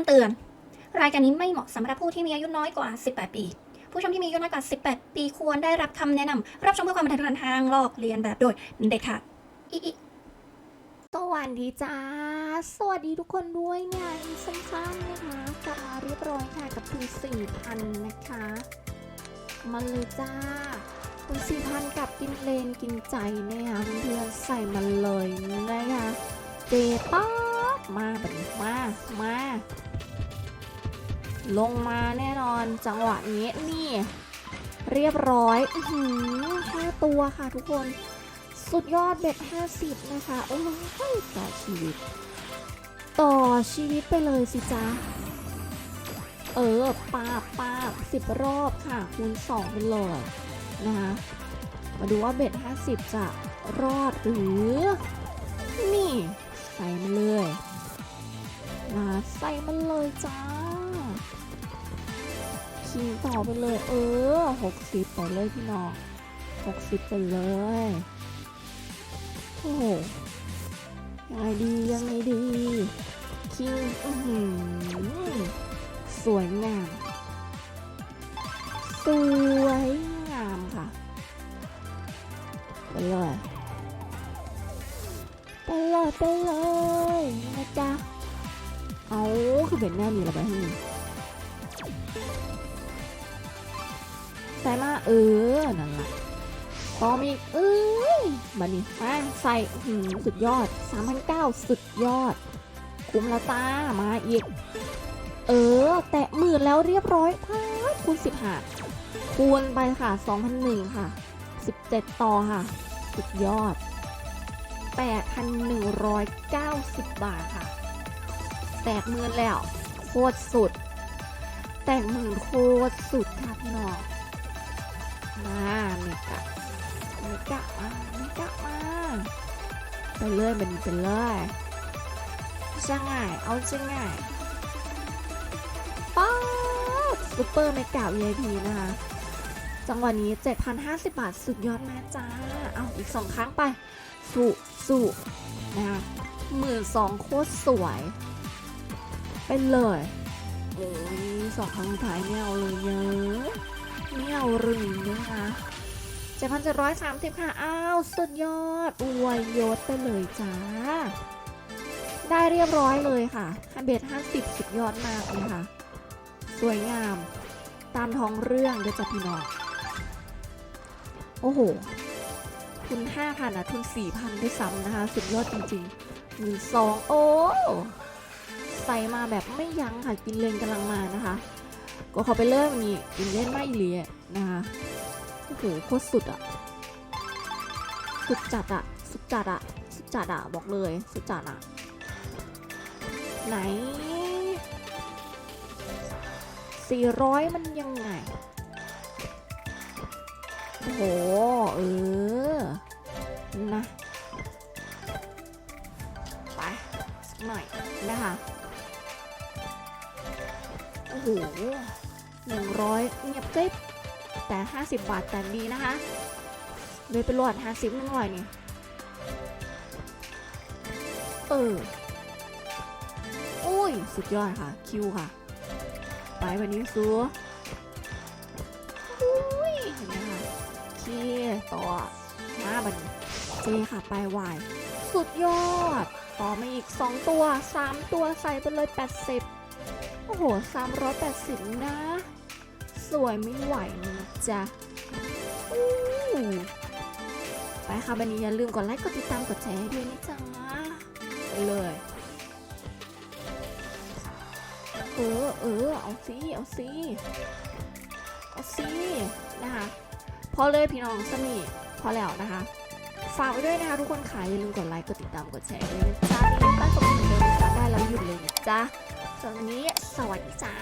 ำเตือน รายการนี้ไม่เหมาะสำหรับผู้ที่มีอายุน้อยกว่า 18 ปี ผู้ชมที่มีอายุน้อยกว่า 18 ปีควรได้รับคำแนะนำรับชมเพื่อความบันเทิงทางลอกเลียนแบบโดยเด็ดขาดอิอิสวัสดีจ้า สวัสดีทุกคนด้วยเนี่ยสั้นๆนะคะกลับมาเรียบร้อยค่ะกับทุนสี่พันนะคะ มาเลยจ้าทุนสี่พันกับกินเลนกินใจเนี่ยเพื่อนใส่มาเลยนะคะเจป๊อกมาแบบมา มา ลงมาแน่นอนจังหวะนี้นี่ เรียบร้อยอื้อห้าตัวค่ะทุกคน สุดยอดเบ็ด50 นะคะ โอ้ยต่อชีวิต ต่อชีวิตไปเลยสิจ๊ะเออปาบปาบสิบรอบค่ะ คูณ2ไปเลยนะคะมาดูว่าเบ็ด50 จะรอดหรือ นี่ ใส่มาเลยนะใส่มาเลยจ้า คิงต่อไปเลย เออ60ไปเลยพี่น้อง60ไปเลย โอ้โหยังไงดียังไงดี คิงอื้อหือสวยงาม สวยงามค่ะ ไปเลยไปเลยไปเลยนะจ๊ะ เอาคือเป็นแน่นี่ละไปให้ ใส่มาเออ นั่นแหละพอมีเอ้ยบันนี้มาใส่อื้อหือสุดยอด3,009สุดยอด คุ้มแล้วจ้ามาอีก เออ แตะหมื่นแล้วเรียบร้อยพาคูณ15คูณไปค่ะ2,001ค่ะ 17 ต่อค่ะ สุดยอด 8,190 บาทค่ะ แตะหมื่นแล้ว โคตรสุด แตะหมื่นโคตรสุดค่ะพี่น้อง มาเมกะไม่กะมาไม่กะมาไปเลยมันไปเลยจะง่ายเอาจะง่ายป๊าบซูเปอร์เมกะ VIP นะคะ จังหวะนี้ 7,050 บาท สุดยอดมากจ้า เอาอีกสองครั้งไป สุสุนะคะหมื่นสองโคตรสวยไปเลยโอ้ยสองครั้งสุดท้ายไม่เอาเลยเยอะ ไม่เอารึงนะคะ7,730ค่ะ อ้าว สุดยอด อวยยศไปเลยจ้า ได้เรียบร้อยเลยค่ะฮันเบด50สุดยอดมากเลยค่ะ สวยงาม ตามท้องเรื่องเดี๋ยวจะพี่น้อง โอ้โห ทุน5,000นะทุน4,000ด้วยซ้ำนะคะ สุดยอดจริงๆหมื่นสองโอ้ใส่มาแบบไม่ยั้งค่ะ กินเลนกำลังมานะคะ ก็เขาไปเริ่มนี้กินเล่นไม่เลียนะคะโอ้โหโคตรสุดอะสุดจัดอะสุดจัดอะสุดจัดอะบอกเลย สุดจัดอะไหน400มันยังไง โอ้โห เออ นะ ไป สักหน่อยนะคะ โอ้โห 100 เงียบกริบแต่ 50 บาทแต่ดีนะคะเลยไปรวด50นึงหน่อยนี่ เอออุ้ย สุดยอดค่ะ คิวค่ะ ไปวันนี้ซัวอุ้ยเห็นไหมคะเคต่อมาบันเจค่ะ ไปวาย สุดยอด ต่อมาอีก 2 ตัว 3 ตัวใส่ไปเลย 80 โอ้โห 380 นะ สวยไม่ไหวนะจ๊ะอู้ไปค่ะวันนี้อย่าลืมกดไลค์ กดติดตาม กดแชร์ด้วยนะจ๊ะไปเลยเออเออเอาสิเอาสิเอาสินะคะพอเลยพี่น้องสมีพอแล้วนะคะ ฝากไว้ด้วยนะคะทุกคนค่ะอย่าลืมกดไลค์ กดติดตาม กดแชร์ด้วยนะจ๊ะนี่ตั้งสมมติเดิมนได้แล้วหยุดเลยนะจ๊ะ สำหรับวันนี้สวัสดีจ้า